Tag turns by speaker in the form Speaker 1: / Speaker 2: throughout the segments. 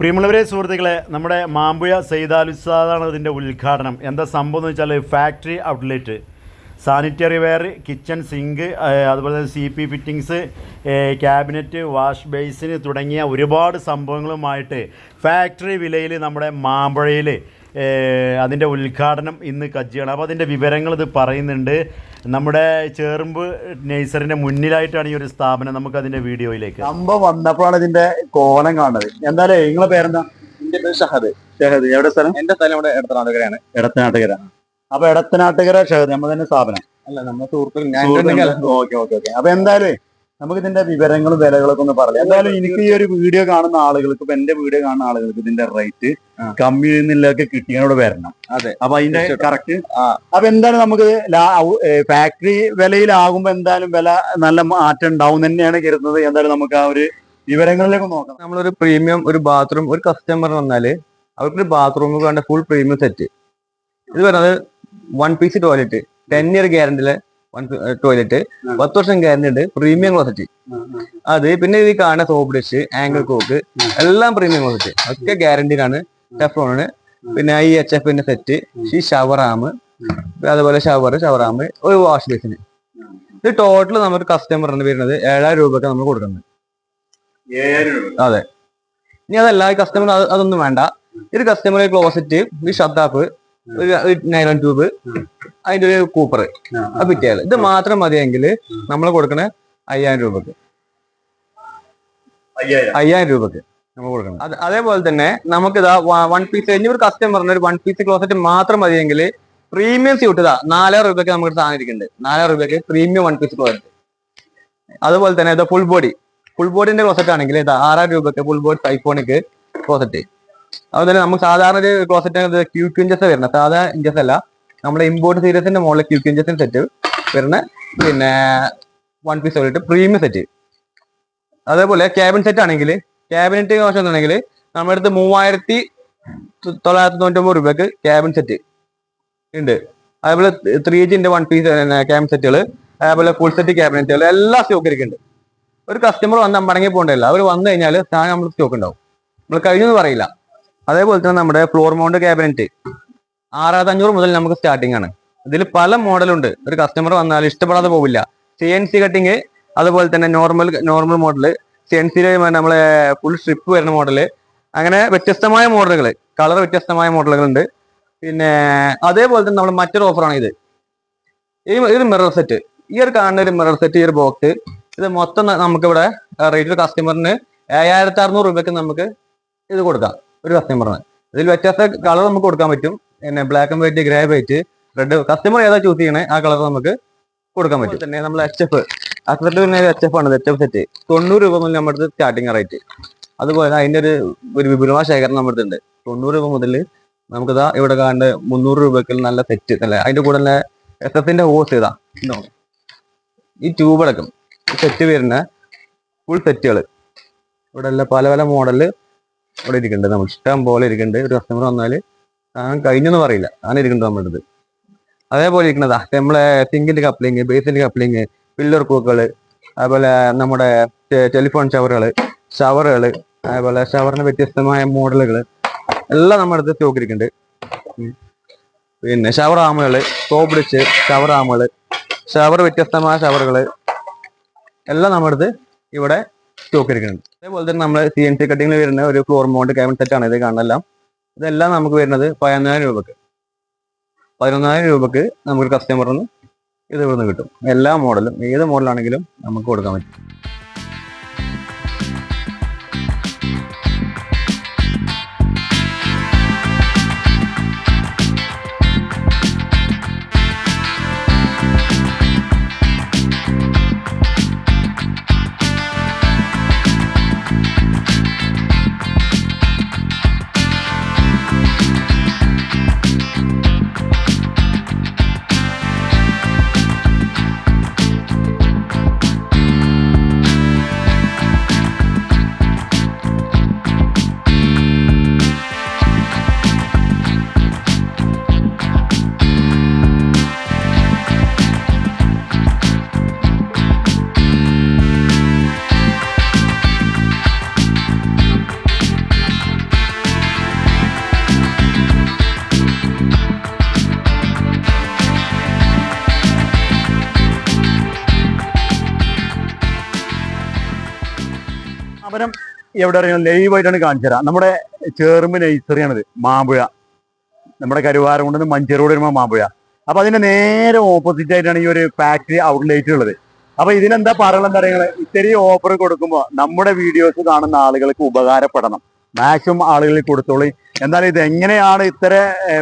Speaker 1: പ്രിയമുള്ളവരെ സുഹൃത്തുക്കളെ നമ്മുടെ മാമ്പുഴ സെയ്താലുസാദാണ് ഇതിന്റെ ഉദ്ഘാടനം. എന്താ സംഭവം എന്ന് വെച്ചാൽ factory outlet sanitary ware kitchen sink അതുപോലെ തന്നെ C P fittings cabinet wash ബേസിന് തുടങ്ങിയ ഒരുപാട് സംഭവങ്ങളുമായിട്ട് ഫാക്ടറി വിലയിൽ നമ്മുടെ മാമ്പുഴയിൽ അതിന്റെ ഉദ്ഘാടനം ഇന്ന് കജ്ജിയാണ് അപ്പോൾ അതിന്റെ വിവരങ്ങൾ ഇത് പറയുന്നുണ്ട്. നമ്മുടെ ചേറുമ്പ് നേഴ്സറിന്റെ മുന്നിലായിട്ടാണ് ഈ ഒരു സ്ഥാപനം നമുക്ക് അതിന്റെ വീഡിയോയിലേക്ക്.
Speaker 2: സംഭവം വന്നപ്പോഴാണ് ഇതിന്റെ കോണം കാണുന്നത്. എന്തായാലും നിങ്ങളെ പേരെന്താ?
Speaker 3: എന്റെ പേര് ഷഹദ്.
Speaker 2: ഷഹദ് എവിടെ സ്ഥലം?
Speaker 3: എന്റെ സ്ഥലം ഇവിടെ ഇടത്തനാട്ടുകരയാണ്
Speaker 2: ഇടത്തനാട്ടുകര അപ്പൊ ഇടത്തനാട്ടുകര ഷഹദ് നമ്മൾ തന്നെ സ്ഥാപനം.
Speaker 3: അല്ല നമ്മുടെ സുഹൃത്തുക്കൾ ഞാൻ
Speaker 2: ഓക്കെ ഓക്കെ ഓക്കെ. അപ്പൊ എന്തായാലും നമുക്ക് ഇതിന്റെ വിവരങ്ങളും വിലകളൊക്കെ ഒന്ന് പറയാം. എന്തായാലും എനിക്ക് ഈ ഒരു വീഡിയോ കാണുന്ന ആളുകൾക്ക് ഇപ്പൊ എന്റെ വീഡിയോ കാണുന്ന ആളുകൾക്ക് ഇതിന്റെ റേറ്റ്. കമ്മി നിലൊക്കെ കിട്ടിയതിനോട് വരണം.
Speaker 3: അതെ.
Speaker 2: അപ്പൊ അതിന്റെ കറക്റ്റ്. അപ്പൊ എന്തായാലും നമുക്ക് ഫാക്ടറി വിലയിലാകുമ്പോ എന്തായാലും വില നല്ല മാറ്റം ഉണ്ടാവും തന്നെയാണ് കരുതുന്നത്. എന്തായാലും നമുക്ക് ആ ഒരു വിവരങ്ങളിലേക്ക് നോക്കാം.
Speaker 3: നമ്മളൊരു പ്രീമിയം ഒരു ബാത്റൂം ഒരു കസ്റ്റമർ വന്നാൽ അവർക്കൊരു ബാത്റൂം വേണ്ട ഫുൾ പ്രീമിയം സെറ്റ് ഇത് പറയുന്നത് one piece toilet ten year ഗ്യാരണ്ടിയിലെ one toilet
Speaker 2: ആ.
Speaker 3: പത്ത് വർഷം ഗ്യാരണ്ടി പ്രീമിയം ക്ലോസറ്റ് അത് പിന്നെ ഇത് കാണുന്ന സോപ്പ് ഡിഷ് ആംഗിൾ കോക്ക് എല്ലാം പ്രീമിയം ക്ലോസറ്റ് ഒക്കെ ഗ്യാരണ്ടിയിലാണ് ടെഫ്ലോണ് പിന്നെ ഈ എച്ച് എഫിന്റെ സെറ്റ് ഈ ഷവർ ആം. അതുപോലെ ഷവർ ഷവർ ആം ഒരു വാഷ് ബേസിന് ഇത് ടോട്ടൽ നമുക്ക് കസ്റ്റമറിന് വരുന്നത് ഏഴായിരം രൂപയ്ക്ക് നമ്മൾ കൊടുക്കുന്നത്. അതെ. ഇനി അതല്ല കസ്റ്റമർ അതൊന്നും വേണ്ട. ഇത് കസ്റ്റമർ ക്ലോസറ്റ് ഈ ഷത്താപ്പ് ഒരു നൈലോൺ ട്യൂബ് അതിന്റെ ഒരു കൂപ്പർ അത് പിറ്റിയാൽ ഇത് മാത്രം മതിയെങ്കിൽ നമ്മൾ കൊടുക്കണ അയ്യായിരം രൂപക്ക്. അയ്യായിരം. രൂപക്ക് നമ്മൾ കൊടുക്കണം. അത് അതേപോലെ തന്നെ നമുക്ക് ഇതാ വൺ പീസ് ഇനി ഒരു കസ്റ്റമറിന് ഒരു വൺ പീസ് ക്ലോസറ്റ് മാത്രം മതിയെങ്കിൽ പ്രീമിയം സ്യൂട്ട് ഇതാ നാലായിരം രൂപയ്ക്ക് നമുക്ക് സാധനം ഇരിക്കുന്നുണ്ട് നാലായിരം രൂപയ്ക്ക് പ്രീമിയം വൺ പീസ് ക്ലോസറ്റ് അതുപോലെ തന്നെ ഇതാ ഫുൾ ബോഡി ഫുൾ ബോഡിന്റെ ക്ലോസറ്റ് ആണെങ്കിൽ ഇതാ ആറായിരം രൂപയ്ക്ക് ഫുൾ ബോഡി ഐഫോണിക്ക് ക്ലോസറ്റ് അതുപോലെ നമുക്ക് സാധാരണ ഒരു ക്ലോസറ്റ് ക്യൂ ക്യൂഞ്ചസ് വരുന്ന സാധാ ഇഞ്ചസ് അല്ല. നമ്മുടെ ഇമ്പോർട്ട് സീരീസിന്റെ മുകളിൽ ക്യൂ ക്യൂ ഇഞ്ചസിന് സെറ്റ് വരുന്ന പിന്നെ വൺ പീസ് ആയിട്ട് പ്രീമിയം സെറ്റ് അതേപോലെ ക്യാബിൻ സെറ്റ് ആണെങ്കിൽ ക്യാബിനറ്റ് കോശം എന്നുണ്ടെങ്കിൽ നമ്മുടെ അടുത്ത് മൂവായിരത്തി തൊള്ളായിരത്തി തൊണ്ണൂറ്റൊമ്പത് രൂപയ്ക്ക് ക്യാബിൻ സെറ്റ് ഉണ്ട്. അതേപോലെ ത്രീ ജിന്റെ വൺ പീസ് ക്യാബിൻ സെറ്റുകൾ അതേപോലെ ഫുൾ സെറ്റ് ക്യാബിനറ്റുകൾ എല്ലാം സ്റ്റോക്ക് ഇരിക്കുന്നുണ്ട് ഒരു കസ്റ്റമർ വന്ന് മടങ്ങി പോകേണ്ടതല്ല അവർ വന്നു കഴിഞ്ഞാൽ സാധനം നമ്മൾ സ്റ്റോക്ക് ഉണ്ടാവും നമ്മൾ കഴിഞ്ഞെന്ന് പറയില്ല. അതേപോലെ തന്നെ നമ്മുടെ ഫ്ലോർ മൗണ്ട് ക്യാബിനറ്റ് ആറായിരത്തി അഞ്ഞൂറ് മുതൽ നമുക്ക് സ്റ്റാർട്ടിംഗ് ആണ്. ഇതിൽ പല മോഡലുണ്ട് ഒരു കസ്റ്റമർ വന്നാൽ ഇഷ്ടപ്പെടാതെ പോവില്ല. സി എൻ സി കട്ടിങ് അതുപോലെ തന്നെ normal normal model C N C നമ്മളെ ഫുൾ സ്ട്രിപ്പ് വരുന്ന മോഡൽ അങ്ങനെ വ്യത്യസ്തമായ മോഡലുകൾ കളർ വ്യത്യസ്തമായ മോഡലുകളുണ്ട് പിന്നെ അതേപോലെ തന്നെ നമ്മൾ മറ്റൊരു ഓഫറാണ് ഇത്. ഈ ഒരു മിറർ സെറ്റ് ഈ ഒരു കാണുന്ന ഒരു മിറർ സെറ്റ് ഈ ഒരു ബോക്സ് ഇത് മൊത്തം നമുക്കിവിടെ റേറ്റ് കസ്റ്റമറിന് ഏഴായിരത്തി അറുന്നൂറ് രൂപയ്ക്ക് നമുക്ക് ഇത് കൊടുക്കാം. ഒരു കസ്റ്റമറിന് ഇതിൽ വ്യത്യസ്ത കളർ നമുക്ക് കൊടുക്കാൻ പറ്റും. പിന്നെ black and white grey white red customer ഏതാ ചൂസ് ചെയ്യണേ ആ കളർ നമുക്ക് കൊടുക്കാൻ പറ്റും. തന്നെ നമ്മൾ എച്ച് എഫ് അക്സെപ്റ്റ് പിന്നെ എച്ച് എഫ് ആണ് എച്ച് എഫ് സെറ്റ് തൊണ്ണൂറ് രൂപ മുതൽ നമ്മുടെ സ്റ്റാർട്ടിംഗ് സ്റ്റാർട്ടിങ് റേറ്റ് അതുപോലെ അതിന്റെ ഒരു ഒരു വിപുലമായ ശേഖരണം നമ്മുടെ ഉണ്ട് തൊണ്ണൂറ് രൂപ മുതൽ നമുക്കിതാ ഇവിടെ കാണുന്ന മുന്നൂറ് രൂപയ്ക്ക് നല്ല സെറ്റ് അല്ലെ? അതിന്റെ കൂടെ തന്നെ എസ് എഫിന്റെ ഹോസ് ഇതാ. ഈ ട്യൂബ് അടക്കം. സെറ്റ് വരുന്ന ഫുൾ സെറ്റുകൾ ഇവിടെ പല പല മോഡൽ ഇവിടെ ഇരിക്കുന്നുണ്ട് നമ്മൾ ഇഷ്ടം പോലെ ഇരിക്കുന്നുണ്ട് ഒരു കസ്റ്റമർ വന്നാൽ ഞാൻ കഴിഞ്ഞെന്ന് പറയില്ല. അങ്ങനെ ഇരിക്കുന്നുണ്ട് നമ്മുടെ അതേപോലെ ഇരിക്കുന്നതാ നമ്മളെ സിങ്കിന്റെ കപ്ലിങ് ബേസിന്റെ കപ്ലിങ് പില്ലർ കൂക്കുകൾ അതുപോലെ നമ്മുടെ ടെലിഫോൺ ഷവറുകൾ ഷവറുകൾ അതേപോലെ ഷവറിന് വ്യത്യസ്തമായ മോഡലുകൾ എല്ലാം നമ്മുടെ അടുത്ത് സ്റ്റോക്ക് പിന്നെ ഷവർ ആമുകൾ സോപ്പ് ഷവർ ആമുകൾ ഷവർ വ്യത്യസ്തമായ ഷവറുകൾ എല്ലാം നമ്മുടെ അടുത്ത് ഇവിടെ സ്റ്റോക്ക് ഇരിക്കുന്നുണ്ട് അതേപോലെ തന്നെ നമ്മൾ സി എൻ സി കട്ടിങ്ങിൽ വരുന്ന ഒരു ഫ്ലോർ മൗണ്ട് ക്യാബിൻ സെറ്റ് ആണ് ഇത് കാണുന്നതെല്ലാം. ഇതെല്ലാം നമുക്ക് വരുന്നത് പതിനൊന്നായിരം രൂപക്ക്. പതിനൊന്നായിരം രൂപക്ക് നമുക്ക് കസ്റ്റമറിന് ഇത് ഇവിടുന്ന് കിട്ടും. എല്ലാ മോഡലും ഏത് മോഡലാണെങ്കിലും നമുക്ക് കൊടുക്കാൻ പറ്റും.
Speaker 2: സ്ഥാപനം എവിടെ അറിയാം? ലൈവായിട്ടാണ് കാണിച്ചു തരാം. നമ്മുടെ ചേർമ്പ് നഴ്സറിയാണിത് മാമ്പുഴ. നമ്മുടെ കരുവാരം കൊണ്ട് മഞ്ചേറോട് വരുമ്പോൾ മാമ്പുഴ. അപ്പൊ അതിന്റെ നേരെ ഓപ്പോസിറ്റ് ആയിട്ടാണ് ഈ ഒരു ഫാക്ടറി ഔട്ട്ലെറ്റ് ഉള്ളത്. അപ്പൊ ഇതിനെന്താ പറയണമെന്ന് അറിയാം ഇത്തിരി ഓഫർ കൊടുക്കുമ്പോൾ നമ്മുടെ വീഡിയോസ് കാണുന്ന ആളുകൾക്ക് ഉപകാരപ്പെടണം. മാക്സിമം ആളുകളിൽ കൊടുത്തോളി. എന്നാൽ ഇത് എങ്ങനെയാണ് ഇത്ര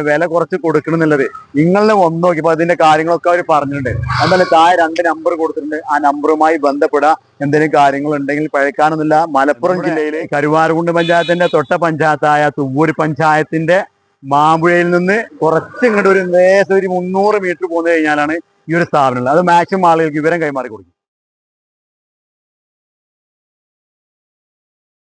Speaker 2: വില കുറച്ച് കൊടുക്കണം എന്നുള്ളത് നിങ്ങളെ ഒന്ന് നോക്കിയപ്പോൾ അതിന്റെ കാര്യങ്ങളൊക്കെ അവർ പറഞ്ഞിട്ടുണ്ട്. എന്നാൽ താഴെ രണ്ട് നമ്പർ കൊടുത്തിട്ടുണ്ട്. ആ നമ്പറുമായി ബന്ധപ്പെടുക എന്തെങ്കിലും കാര്യങ്ങൾ ഉണ്ടെങ്കിൽ പഴക്കാനൊന്നുമില്ല. മലപ്പുറം ജില്ലയിലെ കരുവാരുകുണ്ട് പഞ്ചായത്തിന്റെ തൊട്ട പഞ്ചായത്തായ തുവ്വൂർ പഞ്ചായത്തിന്റെ മാമ്പുഴയിൽ നിന്ന് കുറച്ച് ഇങ്ങോട്ട് ഒരു നേരത്തെ ഒരു മുന്നൂറ് മീറ്റർ പോന്നു കഴിഞ്ഞാലാണ് ഈ ഒരു സ്ഥാപനം അത് മാക്സിമം ആളുകൾക്ക് വിവരം കൈമാറി കൊടുക്കും.